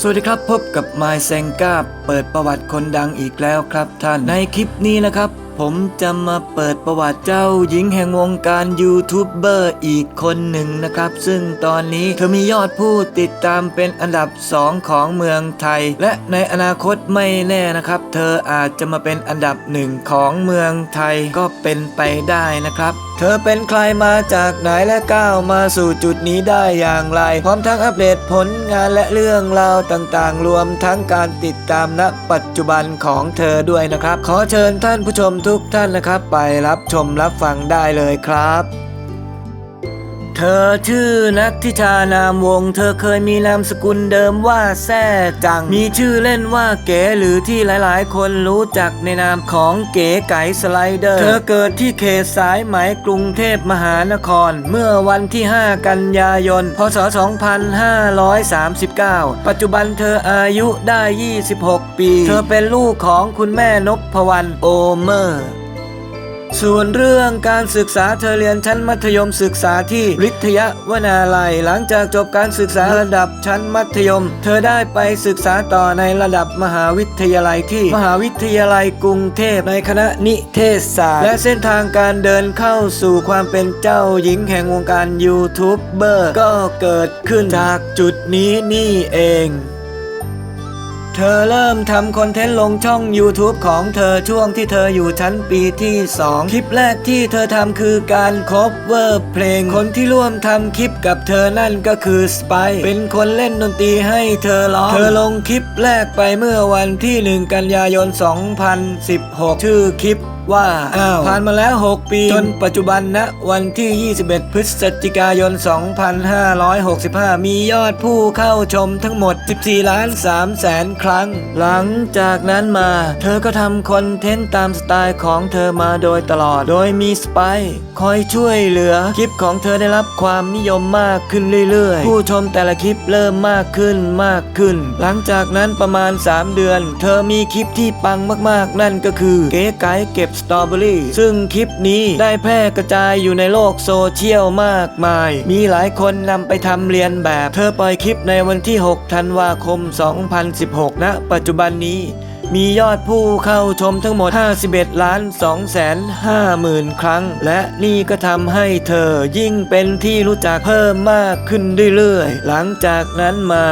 สวัสดีครับพบกับไมายเซงกาเปิดประวัติคนดังอีกแล้วครับท่านในคลิปนี้นะครับ ผมจะมาเปิดประวัติเจ้าหญิงแห่งวงการยูทูบเบอร์อีกคนหนึ่งนะครับ ซึ่งตอนนี้เธอมียอดผู้ติดตามเป็นอันดับ 2 ของเมืองไทย และในอนาคตไม่แน่นะครับ เธออาจจะมาเป็นอันดับหนึ่งของเมืองไทยก็เป็นไปได้นะครับเธอเป็นใครมาจากไหนและก้าวมาสู่จุดนี้ได้อย่างไร พร้อมทั้งอัปเดตผลงานและเรื่องราวต่างๆ รวมทั้งการติดตามณปัจจุบันของเธอด้วยนะครับ ขอเชิญท่านผู้ชมทุกท่านนะครับ ไปรับชมรับฟังได้เลยครับ เธอชื่อนัทธิชานามวง เธอเคยมีนามสกุลเดิมว่าแซ่จัง มีชื่อเล่นว่าเก๋หรือที่หลายๆ คนรู้จักในนามของเก๋ไก่สไลเดอร์ เธอเกิดที่เขตสายไหมกรุงเทพมหานคร เมื่อวันที่ 5 กันยายน พศ 2539 ปัจจุบันเธออายุได้ 26 ปี เธอเป็นลูกของคุณแม่นพวรรณโอเมอร์ ส่วนเรื่องการศึกษาเธอเรียนชั้นมัธยมศึกษาที่ริทยวนาลัย หลังจากจบการศึกษาระดับชั้นมัธยม เธอได้ไปศึกษาต่อในระดับมหาวิทยาลัยที่มหาวิทยาลัยกรุงเทพในคณะนิเทศศาสตร์ และเส้นทางการเดินเข้าสู่ความเป็นเจ้าหญิงแห่งวงการยูทูบเบอร์ก็เกิดขึ้นจากจุดนี้นี่เอง เธอเริ่มทำคอนเทนต์ลงช่อง YouTube ของเธอช่วงที่เธออยู่ชั้นปีที่ 2 คลิปแรกที่เธอทำคือการคบเวอร์เพลงคนที่ร่วมทำคลิปกับเธอนั่นก็คือสไปเป็นคนเล่นดนตรีให้เธอร้อง เธอลงคลิปแรกไปเมื่อวันที่ 1 กันยายน 2016 ชื่อคลิป ว่าอ้าวผ่านมาแล้ว 6 ปี จนปัจจุบันณวันที่ 21 พฤศจิกายน 2565 มียอดผู้เข้าชมทั้งหมด 14 ล้าน3แสนครั้ง หลังจากนั้นมา เธอก็ทำคอนเทนต์ตามสไตล์ของเธอมาโดยตลอด โดยมีสไปคอยช่วยเหลือ คลิปของเธอได้รับความนิยมมากขึ้นเรื่อยๆ ผู้ชมแต่ละคลิปเริ่มมากขึ้นมากขึ้น หลังจากนั้นประมาณ 3 เดือน เธอมีคลิปที่ปังมากๆ นั่นก็คือเก๋ไก๋เก็บสตรอเบอรี่ซึ่งคลิปนี้ได้แพร่กระจายอยู่ในโลกโซเชียลมากมาย มีหลายคนนำไปทำเรียนแบบ เธอปล่อยคลิปในวันที่ 6 ธันวาคม 2016ณปัจจุบันนี้มียอดผู้เข้าชมทั้งหมด 51 ล้าน2แสน5หมื่นครั้ง และนี่ก็ทำให้เธอยิ่งเป็นที่รู้จักเพิ่มมากขึ้นเรื่อยๆ หลังจากนั้นมา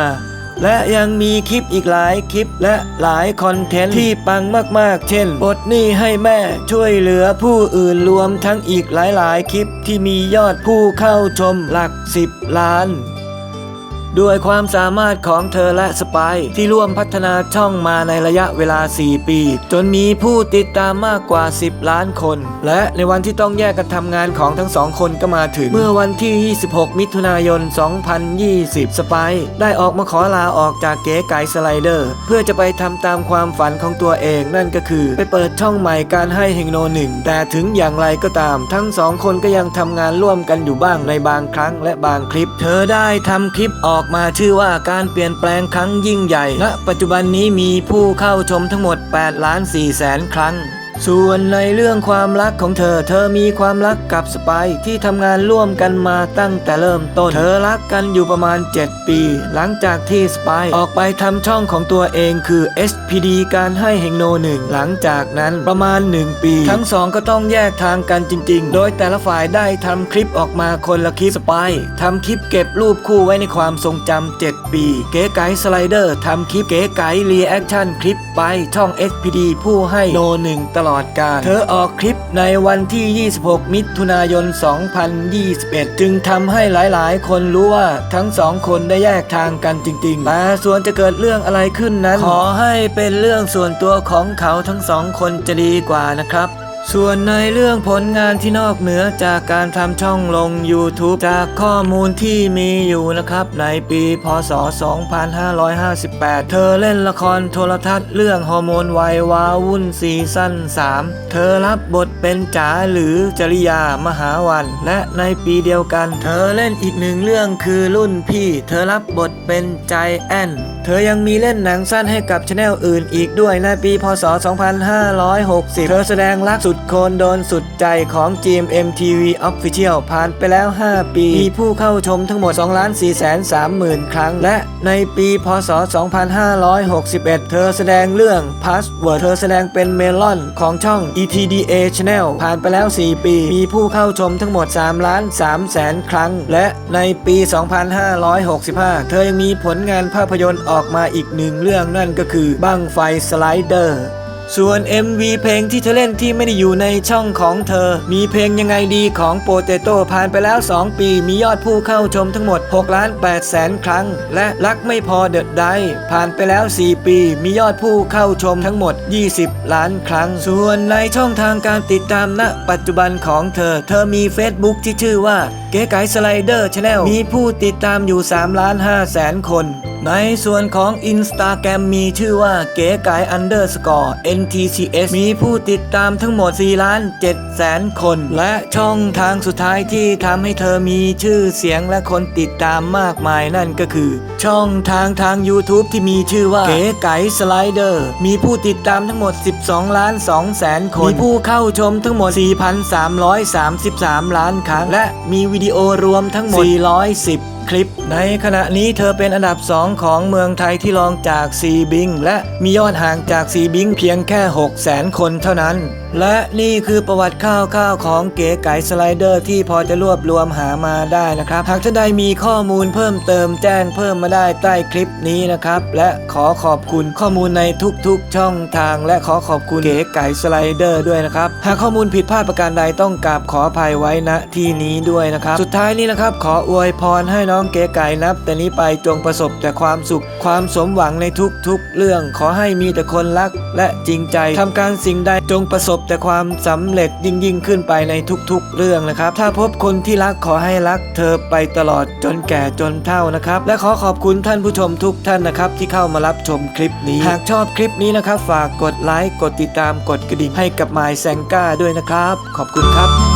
และยังมีคลิปอีกหลายคลิปและหลายคอนเทนต์ที่ปังมากๆ เช่นปลดหนี้ให้แม่ช่วยเหลือผู้อื่นรวมทั้งอีกหลายๆ คลิปที่มียอดผู้เข้าชมหลัก 10 ล้าน ด้วยความสามารถของเธอและสไปที่ร่วมพัฒนาช่องมาในระยะเวลา 4 ปี จนมีผู้ติดตามมากกว่า 10 ล้านคน และในวันที่ต้องแยกกันทำงานของทั้งสองคนก็มาถึง เมื่อวันที่ 26 มิถุนายน 2020 สไปได้ออกมาขอลาออกจากเก๋ไก่สไลเดอร์ เพื่อจะไปทำตามความฝันของตัวเองนั่นก็คือ ไปเปิดช่องใหม่การให้เฮงโนหนึ่งแต่ถึงอย่างไรก็ตาม ทั้งสองคนก็ยังทำงานร่วมกันอยู่บ้างในบางครั้งและบางคลิป เธอได้ทำคลิปออกอกมาชื่อว่าการเปลี่ยนแปลงครั้งยิ่งใหญ่ณปัจจุบันนี้มีผู้เข้าชมทั้งหมด8ล้าน4แสนครั้ง ส่วนในเรื่องความรักของเธอ เธอมีความรักกับสไปที่ทำงานร่วมกันมาตั้งแต่เริ่มต้น เธอรักกันอยู่ประมาณ 7 ปี หลังจากที่สไปออกไปทำช่องของตัวเองคือ SPD การให้เฮงโนหนึ่งหลังจากนั้นประมาณ 1 ปี ทั้งสองก็ต้องแยกทางกันจริง ๆ โดยแต่ละฝ่ายได้ทำคลิปออกมาคนละคลิปสไปทำคลิปเก็บรูปคู่ไว้ในความทรงจำ7ปี เก๋ไก๋สไลเดอร์ทำคลิปเก๋ไก๋รีแอคชั่นคลิปไปช่อง SPD ผู้ให้โนหนึ่งตลอดการ เธอออกคลิปในวันที่ 26 มิถุนายน 2021 จึงทำให้หลายๆ คนรู้ว่าทั้งสองคนได้แยกทางกันจริงๆแต่ส่วนจะเกิดเรื่องอะไรขึ้นนั้น ขอให้เป็นเรื่องส่วนตัวของเขาทั้งสองคนจะดีกว่านะครับ ส่วนในเรื่องผลงานที่นอกเหนือจากการทำช่องลง YouTube จากข้อมูลที่มีอยู่นะครับ ในปีพศ 2558 เธอเล่นละครโทรทัศน์เรื่องฮอร์โมนวัยวาวุ่นซีซั่น 3 เธอรับบทเป็นจ๋าหรือจริยามหาวัน และในปีเดียวกัน เธอเล่นอีกหนึ่งเรื่องคือรุ่นพี่ เธอรับบทเป็นใจแอนเธอยังมีเล่นหนังสั้นให้กับช anel อื่นอีกด้วยในปีพศ 2560 เธอแสดงรักสุดสุดโคนโดนสุดใจของ GMMTV Official ผ่านไปแล้ว 5 ปี มีผู้เข้าชมทั้งหมด 2 4 3 0 0 0 ครั้ง และในปีพศ 2561 เธอแสดงเรื่อง Password เธอแสดงเป็นเมลอนของช่อง ETDA Channel ผ่านไปแล้ว 4 ปี มีผู้เข้าชมทั้งหมด3ล้าน3แสนครั้ง และในปี 2565 เธอยังมีผลงานภาพยนตร์ออกมาอีกหนึ่งเรื่องนั่นก็คือบั้งไฟสไลเดอร์ ส่วน MV เพลงที่เธอเล่นที่ไม่ได้อยู่ในช่องของเธอ มีเพลงยังไงดีของโปเตโต้ผ่านไปแล้ว 2 ปี มียอดผู้เข้าชมทั้งหมด6ล้าน8แสนครั้ง และรักไม่พอเดอะไดผ่านไปแล้ว 4 ปี มียอดผู้เข้าชมทั้งหมด 20 ล้านครั้ง ส่วนในช่องทางการติดตามณปัจจุบันของเธอ เธอมี Facebook ที่ชื่อว่าเก๋ไก่สไลเดอร์ชาแนลมีผู้ติดตามอยู่3ล้าน5แสนคน ในส่วนของ Instagram มีชื่อว่าเก๋ไก่ underscore ntcs มีผู้ติดตามทั้งหมด 4 ล้าน7แสนคน และช่องทางสุดท้ายที่ทำให้เธอมีชื่อเสียงและคนติดตามมากมายนั่นก็คือ ช่องทางทาง YouTube ที่มีชื่อว่า เก๋ไก่สไลเดอร์ มีผู้ติดตามทั้งหมด 12 ล้าน2แสนคน มีผู้เข้าชมทั้งหมด 4,333 ล้านครั้ง และมีวิดีโอรวมทั้งหมด 410คลิปในขณะนี้เธอเป็นอันดับ 2 ของเมืองไทยที่รองจากซีบิงและมียอดห่างจากซีบิงเพียงแค่6แสนคนเท่านั้น และนี่คือประวัติคร่าวๆของเก๋ไก่สไลเดอร์ที่พอจะรวบรวมหามาได้นะครับ หากท่านใดมีข้อมูลเพิ่มเติมแจ้งเพิ่มมาได้ใต้คลิปนี้นะครับ และขอขอบคุณข้อมูลในทุกๆช่องทาง และขอขอบคุณเก๋ไก่สไลเดอร์ด้วยนะครับ หากข้อมูลผิดพลาดประการใดต้องกราบขออภัยไว้ณที่นี้ด้วยนะครับ สุดท้ายนี้นะครับ ขออวยพรให้น้องเก๋ไก่นับ แต่นี้ไปจงประสบแต่ความสุข ความสมหวังในทุกๆ เรื่อง ขอให้มีแต่คนรัก และจริงใจทำการสิ่งใดจงประสบแต่ความสำเร็จยิ่งยิ่งขึ้นไปในทุกๆ เรื่องนะครับ ถ้าพบคนที่รักขอให้รักเธอไปตลอดจนแก่จนเฒ่านะครับ และขอขอบคุณท่านผู้ชมทุกท่านนะครับ ที่เข้ามารับชมคลิปนี้ หากชอบคลิปนี้นะครับ ฝากกดไลค์กดติดตามกดกระดิ่งให้กับมายแซงก้าด้วยนะครับ ขอบคุณครับ